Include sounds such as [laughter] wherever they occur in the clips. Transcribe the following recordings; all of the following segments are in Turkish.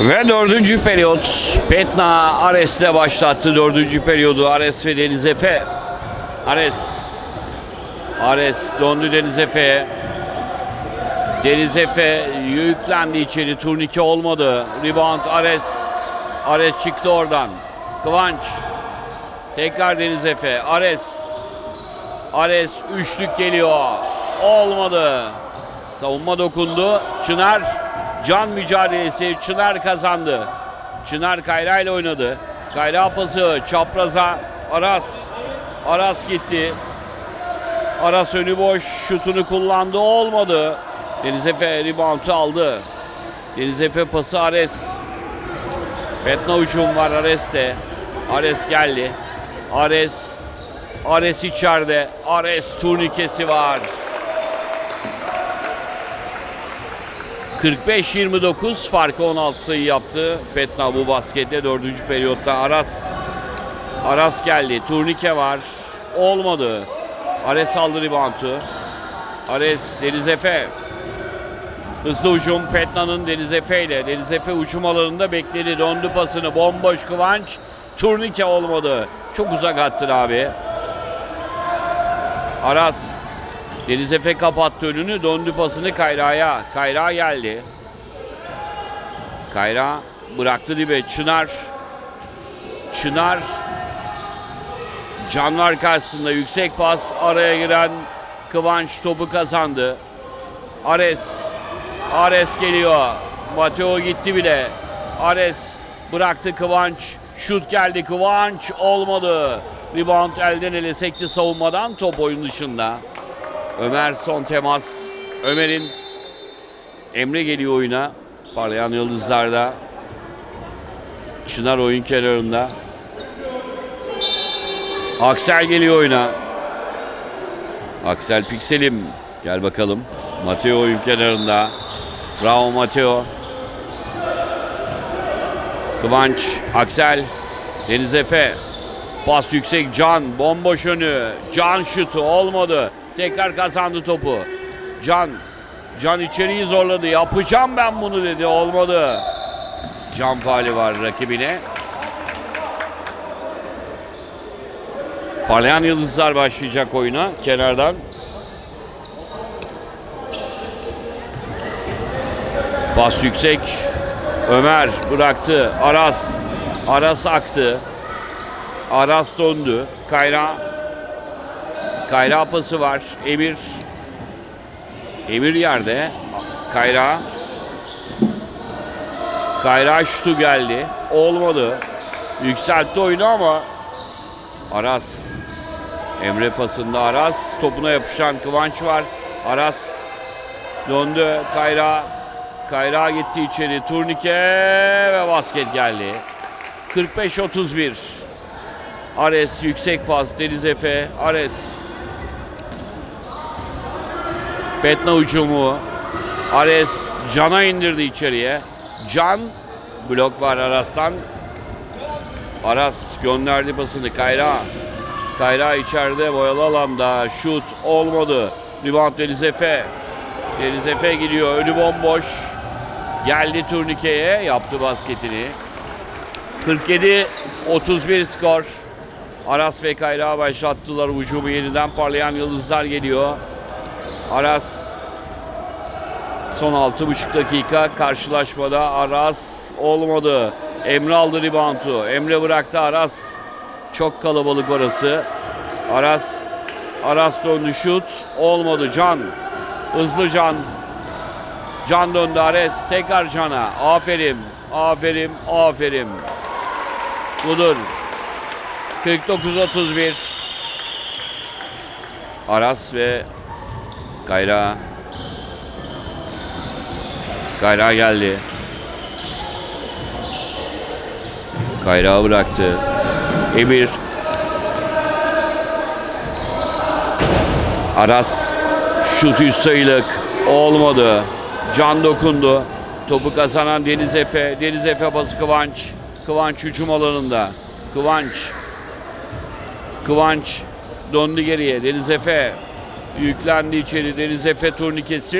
Ve dördüncü periyot Petna Ares'le başlattı dördüncü periyodu. Ares ve Deniz Efe. Ares. Ares döndü Deniz Efe'ye. Deniz Efe yüklendi içeri. Turnike olmadı. Rebound Ares. Ares çıktı oradan. Kıvanç. Tekrar Deniz Efe. Ares. Ares üçlük geliyor. Olmadı. Savunma dokundu. Çınar can mücadelesi. Çınar kazandı. Çınar Kayra ile oynadı. Kayra pası çapraza. Aras. Aras gitti. Aras önü boş. Şutunu kullandı. Olmadı. Deniz Efe reboundu aldı. Deniz Efe pası Ares. Petna uçum var Ares'te. Ares geldi. Ares. Ares içeride. Ares turnikesi var. 45-29 farkı 16 sayı yaptı. Petna bu baskette 4. periyotta Aras. Aras geldi. Turnike var. Olmadı. Ares aldı reboundu. Ares Deniz Efe. Hızlı ucum Petna'nın Deniz Efe ile. Deniz Efe uçum alanında bekledi. Döndü pasını. Bomboş Kıvanç. Turnike olmadı. Çok uzak attın abi. Aras. Deniz Efe kapattı önünü. Döndü pasını Kayra'ya. Kayra geldi. Kayra bıraktı dibe. Çınar. Çınar. Canlar karşısında yüksek pas. Araya giren Kıvanç topu kazandı. Ares. Ares geliyor. Mateo gitti bile. Ares bıraktı Kıvanç. Şut geldi Kıvanç. Olmadı. Rebound elden ele sekti savunmadan. Top oyun dışında. Ömer son temas. Ömer'in Emre geliyor oyuna. Parlayan Yıldızlar'da. Çınar oyun kenarında. Aksel geliyor oyuna. Aksel Pikselim. Gel bakalım. Mateo oyun kenarında. Bravo Mateo. Kıvanç, Aksel, Deniz Efe. Pas yüksek Can, bomboş önü. Can şutu olmadı. Tekrar kazandı topu. Can, Can içeriği zorladı. Yapacağım ben bunu dedi. Olmadı. Can faali var rakibine. Parlayan Yıldızlar başlayacak oyuna kenardan. Pas yüksek. Ömer bıraktı. Aras. Aras aktı. Aras döndü. Kayra. Kayra pası var. Emir. Emir yerde. Kayra. Kayra şutu geldi. Olmadı. Yükseltti oyunu ama Aras. Emre pasında Aras. Topuna yapışan Kıvanç var. Aras döndü. Kayra. Kayra gitti içeri. Turnike ve basket geldi. 45-31. Ares yüksek pas. Deniz Efe. Ares. Petna ucumu. Ares Can'a indirdi içeriye. Can blok var Aras'tan. Aras gönderdi pasını Kayra. Kayra içeride boyalı alanda. Şut olmadı. Rebound Deniz Efe. Deniz Efe gidiyor. Önü bomboş. Geldi turnikeye. Yaptı basketini. 47-31 skor. Aras ve Kayra başlattılar. Ucumu yeniden parlayan yıldızlar geliyor. Aras son 6,5 dakika karşılaşmada Aras olmadı. Emre aldı reboundu. Emre bıraktı Aras. Çok kalabalık orası. Aras Aras döndü şut. Olmadı Can. Hızlı Can. Can döndü Ares. Tekrar Can'a. Aferin. Aferin. Aferin. Budur. 49-31. Aras ve Kayra. Kayra geldi. Kayra bıraktı. Emir. Aras. Şut üst sayılık. Olmadı. Can dokundu. Topu kazanan Deniz Efe. Deniz Efe bası Kıvanç. Kıvanç hücum alanında. Kıvanç. Kıvanç döndü geriye. Deniz Efe. Yüklendi içeri. Deniz Efe turnikesi.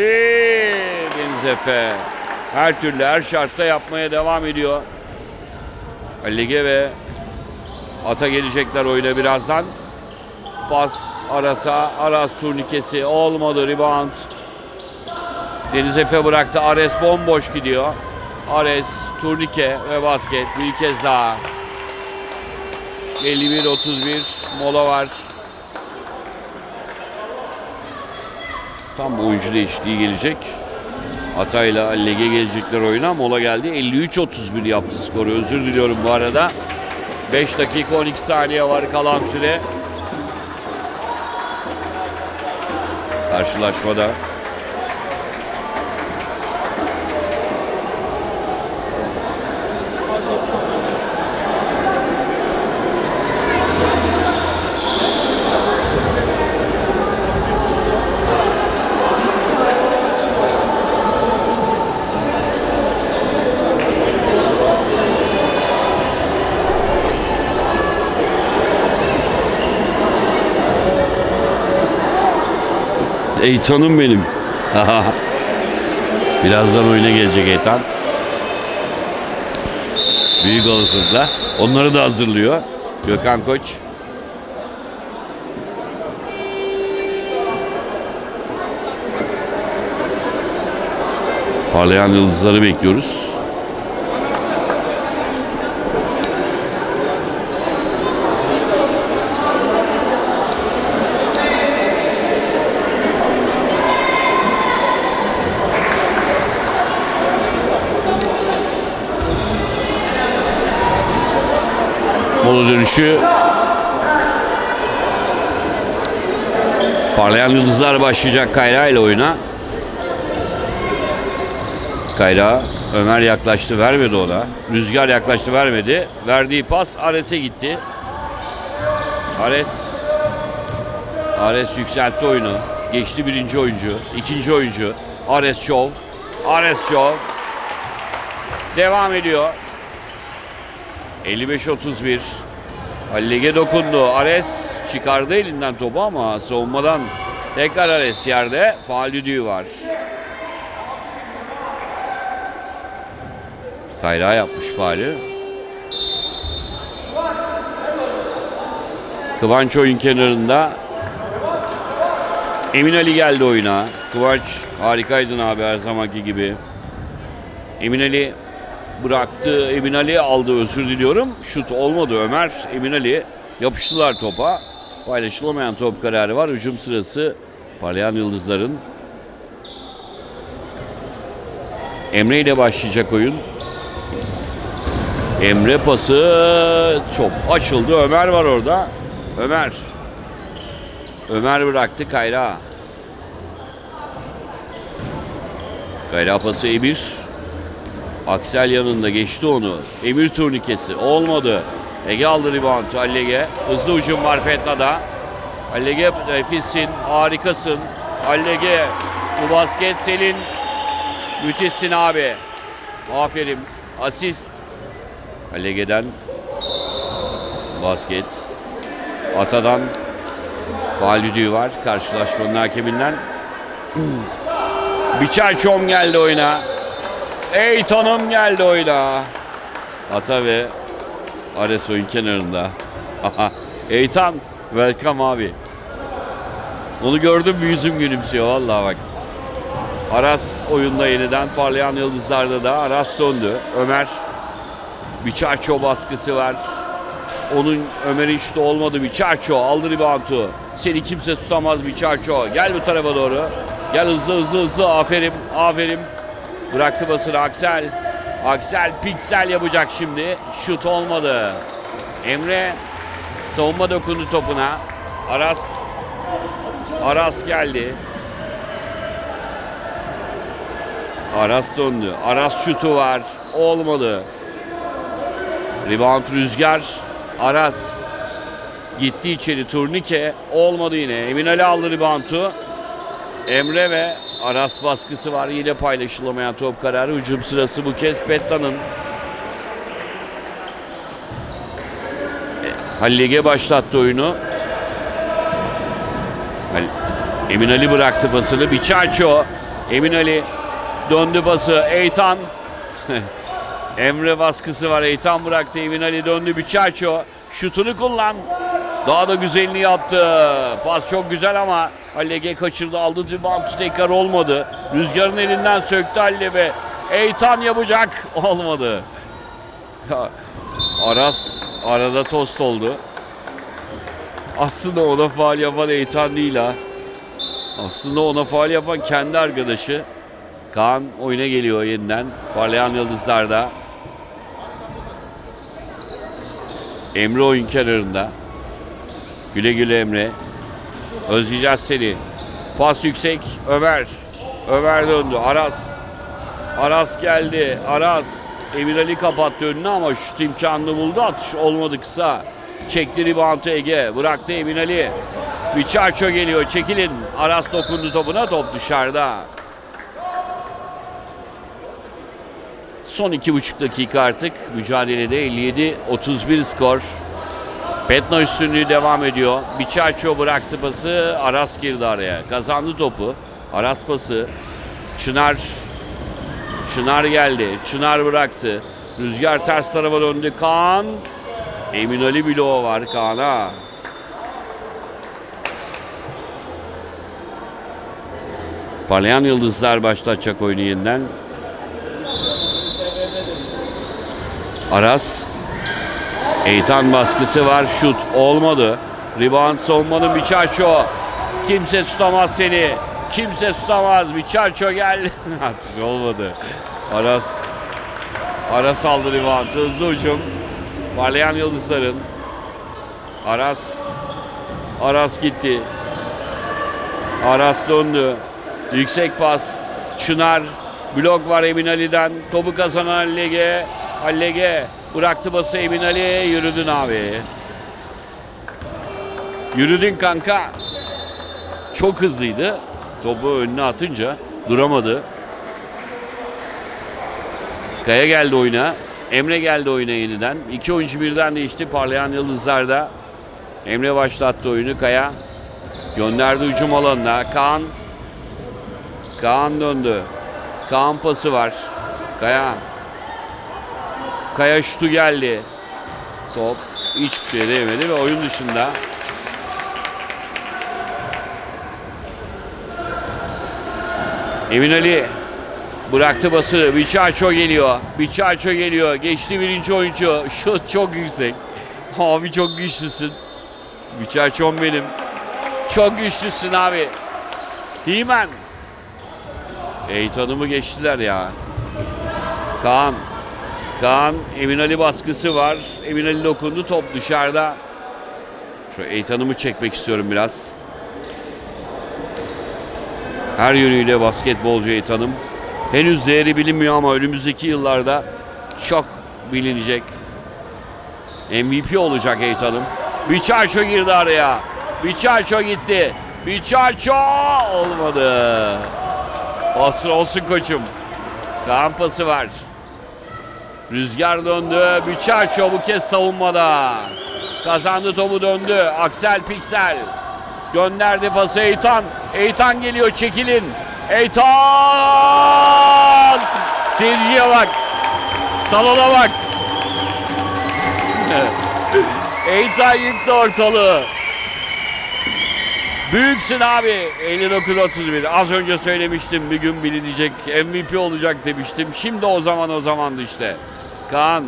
Deniz Efe. her türlü her şartta yapmaya devam ediyor. Lige ve Ata gelecekler oyuna birazdan. Pas Aras'a. Aras turnikesi olmadı. Rebound. Deniz Efe bıraktı. Ares bomboş gidiyor. Ares, turnike ve basket. Bir kez daha. 51-31 mola var. Tam oyuncu değişikliği gelecek. Atay'la Lege gelecekler oyuna. Mola geldi. 53-31 yaptı skoru. Özür diliyorum bu arada. 5 dakika 12 saniye var kalan süre. Karşılaşmada. Eytan'ım benim. [laughs] Birazdan oyuna gelecek Eytan. Büyük olasılıkla. Onları da hazırlıyor. Gökhan Koç. Parlayan yıldızları bekliyoruz. Mola dönüşü Parlayan Yıldızlar başlayacak Kayra ile oyuna. Kayra Ömer yaklaştı vermedi ona. Rüzgar yaklaştı vermedi. Verdiği pas Ares'e gitti. Ares Ares yükseltti oyunu. Geçti birinci oyuncu. ikinci oyuncu. Ares Şov. Ares Şov. Devam ediyor. 55-31. Halil'e dokundu. Ares çıkardı elinden topu ama savunmadan tekrar Ares yerde. Faal düdüğü var. Kayra yapmış faali. Kıvanç oyun kenarında. Emin Ali geldi oyuna. Kıvanç harikaydın abi her zamanki gibi. Emin Ali bıraktı. Emin Ali aldı özür diliyorum. Şut olmadı Ömer. Emin Ali yapıştılar topa. Paylaşılamayan top kararı var. Hücum sırası parlayan yıldızların. Emre ile başlayacak oyun. Emre pası çok açıldı. Ömer var orada. Ömer. Ömer bıraktı Kayra. Kayra pası Emir. Aksel yanında geçti onu. Emir turnikesi olmadı. Ege aldı rebound. Allege. Hızlı ucum var Petna'da. Allege nefissin. Harikasın. Allege. Bu basket senin. Müthişsin abi. Aferin. Asist. Allege'den basket. Atadan faal düdüğü var. Karşılaşmanın hakeminden. [clears throat] Biçer Çom geldi oyuna. Eytan'ım geldi oyuna. Ata ve Ares oyun kenarında. Eytan welcome abi. Onu gördüm bir yüzüm gülümsüyor vallahi bak. Aras oyunda yeniden parlayan yıldızlarda da Aras döndü. Ömer Biçarço baskısı var. Onun Ömer'in şutu olmadı Biçarço aldı reboundu. Seni kimse tutamaz Biçarço. Gel bu tarafa doğru. Gel hızlı hızlı hızlı aferin aferin. Bıraktı basını Aksel. Aksel piksel yapacak şimdi. Şut olmadı. Emre savunma dokundu topuna. Aras Aras geldi. Aras döndü. Aras şutu var. Olmadı. Rebound Rüzgar. Aras gitti içeri turnike. Olmadı yine. Emin Ali aldı reboundu. Emre ve Aras baskısı var. Yine paylaşılamayan top kararı. Hücum sırası bu kez Petta'nın. E, Hallige başlattı oyunu. Emin Ali bıraktı pasını. Biçarço. Emin Ali Döndü bası. Eytan. [laughs] Emre baskısı var. Eytan bıraktı. Emin Ali döndü. Biçarço. Şutunu kullan. Daha da güzelini yaptı. Pas çok güzel ama Allege kaçırdı. Aldı rebound tekrar olmadı. Rüzgarın elinden söktü Allebe. Eytan yapacak. [laughs] Olmadı. Aras arada tost oldu. Aslında ona faal yapan Eytan değil ha. Aslında ona faal yapan kendi arkadaşı. Kaan oyuna geliyor yeniden. Parlayan Yıldızlar'da. Emre oyun kenarında. Güle güle Emre. Özleyeceğiz seni. Pas yüksek. Ömer. Ömer döndü. Aras. Aras geldi. Aras. Emir Ali kapattı önünü ama şut imkanını buldu. Atış olmadı kısa. Çekti ribantı Ege. Bıraktı Emin Ali. Biçarço geliyor. Çekilin. Aras dokundu topuna. Top dışarıda. Son iki buçuk dakika artık. Mücadelede 57-31 skor. Petno üstünlüğü devam ediyor. Biçarço bıraktı pası. Aras girdi araya. Kazandı topu. Aras pası. Çınar Çınar geldi. Çınar bıraktı. Rüzgar ters tarafa döndü. Kaan. Emin Ali bloğu var Kaan'a. Parlayan Yıldızlar başlatacak oyunu yeniden. Aras. Eytan baskısı var. Şut olmadı. Rebound savunmanın Biçarço. Kimse tutamaz seni. Kimse tutamaz. Biçarço gel. [laughs] Olmadı. Aras. Aras aldı rebound. Hızlı ucum. Parlayan Yıldızların. Aras. Aras gitti. Aras döndü. Yüksek pas. Çınar. Blok var Emin Ali'den. Topu kazanan Allege. Allege bıraktı bası Emin Ali. Yürüdün abi. Yürüdün kanka. Çok hızlıydı. Topu önüne atınca duramadı. Kaya geldi oyuna. Emre geldi oyuna yeniden. İki oyuncu birden değişti. Parlayan Yıldızlar'da. Emre başlattı oyunu. Kaya gönderdi hücum alanına. Kaan. Kaan döndü. Kaan pası var. Kaya. Kaya şutu geldi. Top hiçbir şeye değmedi ve oyun dışında. Emin Ali bıraktı bası. Biçarço geliyor. Biçarço geliyor. Geçti birinci oyuncu. Şut çok yüksek. [laughs] Abi çok güçlüsün. Biçarço'm benim. Çok güçlüsün abi. Himen. Eytan'ımı geçtiler ya. Kaan. Kaan Emin Ali baskısı var. Emin Ali dokundu. Top dışarıda. Şu Eytan'ımı çekmek istiyorum biraz. Her yönüyle basketbolcu Eytan'ım. Henüz değeri bilinmiyor ama önümüzdeki yıllarda çok bilinecek. MVP olacak Eytan'ım. Biçarço girdi araya. Biçarço gitti. Biçarço olmadı. Olsun olsun koçum. Kaan pası var. Rüzgar döndü. Biçarço bu kez savunmada. Kazandı topu döndü. Aksel Piksel. Gönderdi pası Eytan. Eytan geliyor çekilin. Eytan! Seyirciye bak. Salona bak. [laughs] Eytan yıktı ortalığı. Büyüksün abi. 59-31. Az önce söylemiştim bir gün bilinecek. MVP olacak demiştim. Şimdi o zaman o zamandı işte. Kaan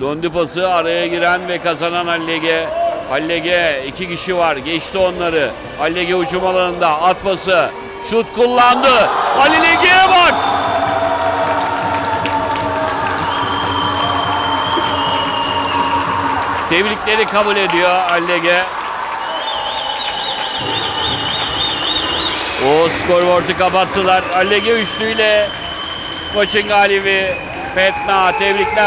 döndü pası araya giren ve kazanan Hallege. Hallege iki kişi var. Geçti onları. Hallege uçum alanında at pası. Şut kullandı. Hallelege'ye bak. Tebrikleri kabul ediyor Hallege. O skorboardu kapattılar. Allege üçlüyle maçın galibi Petna. Tebrikler.